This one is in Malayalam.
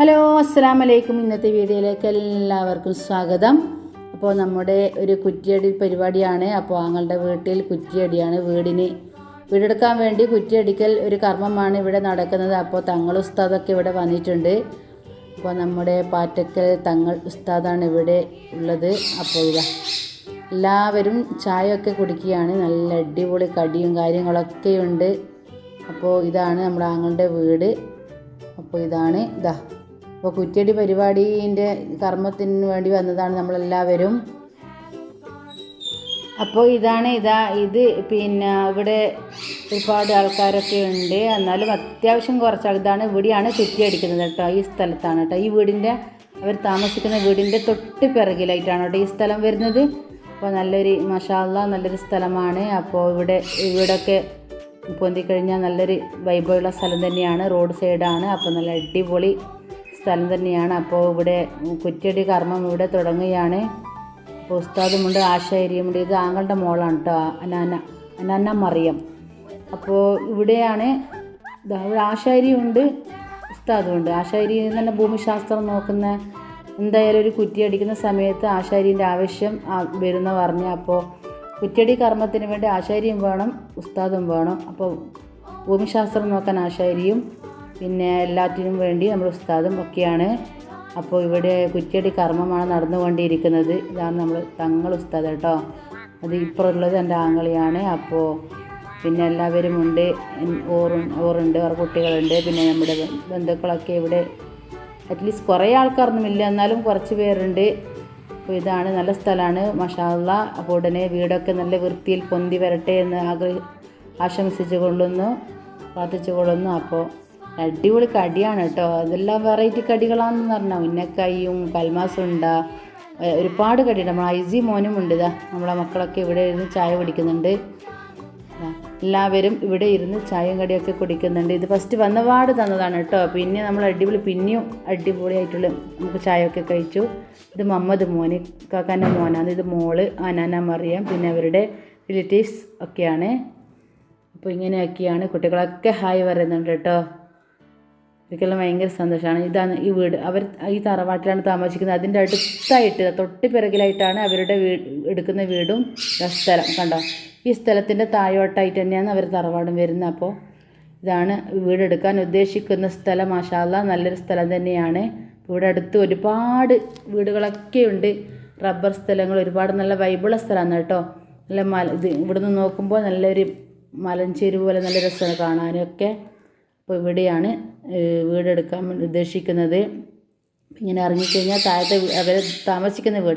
ഹലോ അസ്സാം വലൈക്കും ഇന്നത്തെ വീഡിയോയിലേക്ക് എല്ലാവർക്കും സ്വാഗതം. അപ്പോൾ നമ്മുടെ ഒരു കുറ്റിയടി പരിപാടിയാണ്. അപ്പോൾ ആങ്ങളുടെ വീട്ടിൽ കുറ്റിയടിയാണ്. വീടിന് വീടെടുക്കാൻ വേണ്ടി കുറ്റിയടിക്കൽ ഒരു കർമ്മമാണ് ഇവിടെ നടക്കുന്നത്. അപ്പോൾ തങ്ങൾ ഉസ്താദൊക്കെ ഇവിടെ വന്നിട്ടുണ്ട്. അപ്പോൾ നമ്മുടെ പാറ്റക്കൽ തങ്ങൾ ഉസ്താദാണ് ഇവിടെ ഉള്ളത്. അപ്പോൾ ഇതാ എല്ലാവരും ചായയൊക്കെ കുടിക്കുകയാണ്. നല്ല അടിപൊളി കടിയും കാര്യങ്ങളൊക്കെയുണ്ട്. അപ്പോൾ ഇതാണ് നമ്മുടെ ആങ്ങളുടെ വീട്. അപ്പോൾ ഇതാണ് ഇതാ അപ്പോൾ കുറ്റിയടി പരിപാടീന്റെ കർമ്മത്തിന് വേണ്ടി വന്നതാണ് നമ്മളെല്ലാവരും. അപ്പോൾ ഇതാണ് ഇതാ ഇത് പിന്നെ ഇവിടെ ഒരുപാട് ആൾക്കാരൊക്കെ ഉണ്ട്. എന്നാലും അത്യാവശ്യം കുറച്ച് ഇതാണ് ഇവിടെയാണ് ചുറ്റി അടിക്കുന്നത് കേട്ടോ ഈ സ്ഥലത്താണ് കേട്ടോ. ഈ വീടിന്റെ അവർ താമസിക്കുന്ന വീടിന്റെ തൊട്ട് പിറകിലായിട്ടാണ് കേട്ടോ ഈ സ്ഥലം വരുന്നത്. അപ്പോൾ നല്ലൊരു മഷാല്ല നല്ലൊരു സ്ഥലമാണ്. അപ്പോൾ ഇവിടെ വീടൊക്കെ പൊന്തിക്കഴിഞ്ഞാൽ നല്ലൊരു വൈബുള്ള സ്ഥലം തന്നെയാണ് റോഡ് സൈഡാണ് അപ്പോൾ നല്ല അടിപൊളി സ്ഥലം തന്നെയാണ്. അപ്പോൾ ഇവിടെ കുറ്റിയടി കർമ്മം ഇവിടെ തുടങ്ങുകയാണ്. അപ്പോൾ ഉസ്താദുമുണ്ട് ആശാരിയുമുണ്ട്. ഇത് ആങ്ങളുടെ മോളാണ് കേട്ടോ അനാന അനാന മറിയം. അപ്പോൾ ഇവിടെയാണ് ഇവിടെ ആശാരിയുണ്ട് ഉസ്താദുമുണ്ട്. ആശാരി തന്നെ ഭൂമിശാസ്ത്രം നോക്കുന്ന എന്തായാലും ഒരു കുറ്റി അടിക്കുന്ന സമയത്ത് ആശാരിന്റെ ആവശ്യം വരുന്ന പറഞ്ഞ് അപ്പോൾ കുറ്റിയടി കർമ്മത്തിന് വേണ്ടി ആശാരിയും വേണം ഉസ്താദും വേണം. അപ്പോൾ ഭൂമിശാസ്ത്രം നോക്കാൻ ആശാരിയും പിന്നെ എല്ലാറ്റിനും വേണ്ടി നമ്മുടെ ഉസ്താദും ഒക്കെയാണ്. അപ്പോൾ ഇവിടെ കുറ്റിയടി കർമ്മമാണ് നടന്നുകൊണ്ടിരിക്കുന്നത്. ഇതാണ് നമ്മൾ തങ്ങൾ ഉസ്താദ് കേട്ടോ. അത് ഇപ്പുറമുള്ളത് എന്റെ ആങ്ങളിയാണ്. അപ്പോൾ പിന്നെ എല്ലാവരും ഉണ്ട്. ഓറും ഓറുണ്ട് ഓർ കുട്ടികളുണ്ട്. പിന്നെ നമ്മുടെ ബന്ധുക്കളൊക്കെ ഇവിടെ അറ്റ്ലീസ്റ്റ് കുറേ ആൾക്കാരൊന്നുമില്ല എന്നാലും കുറച്ച് പേരുണ്ട്. അപ്പോൾ ഇതാണ് നല്ല സ്ഥലമാണ്. മഷാല്ല അപ്പോൾ ഉടനെ വീടൊക്കെ നല്ല വൃത്തിയിൽ പൊന്തി വരട്ടെ എന്ന് ആഗ്രഹ ആശംസിച്ചു കൊള്ളുന്നു പ്രാർത്ഥിച്ചു കൊള്ളുന്നു അപ്പോൾ അടിപൊളി കടിയാണ് കേട്ടോ. അതെല്ലാം വെറൈറ്റി കടികളാണെന്ന് പറഞ്ഞാൽ ഉന്നക്കായും ഉണ്ട് ഒരുപാട് കടിയുണ്ട്. നമ്മൾ ഐസി മോനും ഉണ്ട് ഇതാ. നമ്മളെ മക്കളൊക്കെ ഇവിടെ ഇരുന്ന് ചായ കുടിക്കുന്നുണ്ട്. എല്ലാവരും ഇവിടെ ഇരുന്ന് ചായയും കടിയൊക്കെ കുടിക്കുന്നുണ്ട്. ഇത് ഫസ്റ്റ് വന്നപാട് തന്നതാണ് കേട്ടോ. പിന്നെ നമ്മൾ അടിപൊളി പിന്നെയും അടിപൊളിയായിട്ടുള്ള നമുക്ക് ചായയൊക്കെ കഴിച്ചു. ഇത് മമ്മദ് മോന് കാക്കാന്റെ മോനാണ്. ഇത് മോൾ അനാന മറിയാം പിന്നെ അവരുടെ റിലേറ്റീവ്സ് ഒക്കെയാണ്. അപ്പോൾ ഇങ്ങനെയൊക്കെയാണ് കുട്ടികളൊക്കെ ഹായ് പറയുന്നുണ്ട് കേട്ടോ. ഒരിക്കലും ഭയങ്കര സന്തോഷമാണ്. ഇതാണ് ഈ വീട്. അവർ ഈ തറവാട്ടിലാണ് താമസിക്കുന്നത്. അതിന്റെ അടുത്തായിട്ട് തൊട്ട് പിറകിലായിട്ടാണ് അവരുടെ വീട് എടുക്കുന്ന വീടും സ്ഥലം. കണ്ടോ? ഈ സ്ഥലത്തിന്റെ താഴോട്ടായിട്ട് തന്നെയാണ് അവർ തറവാടും വരുന്നത്. അപ്പോൾ ഇതാണ് വീടെടുക്കാൻ ഉദ്ദേശിക്കുന്ന സ്ഥലം. മാഷാല്ല നല്ലൊരു സ്ഥലം തന്നെയാണ്. ഇവിടെ അടുത്ത് ഒരുപാട് വീടുകളൊക്കെ ഉണ്ട്. റബ്ബർ സ്ഥലങ്ങൾ ഒരുപാട് നല്ല വൈബുള്ള സ്ഥലമാണ് കേട്ടോ. നല്ല മല ഇത് ഇവിടുന്ന് നോക്കുമ്പോൾ നല്ലൊരു മലഞ്ചേരി പോലെ നല്ല രസമാണ് കാണാനൊക്കെ. അപ്പോൾ ഇവിടെയാണ് വീടെടുക്കാൻ ഉദ്ദേശിക്കുന്നത്. ഇങ്ങനെ ഇറങ്ങിക്കഴിഞ്ഞാൽ താഴത്തെ അവർ താമസിക്കുന്ന വീട്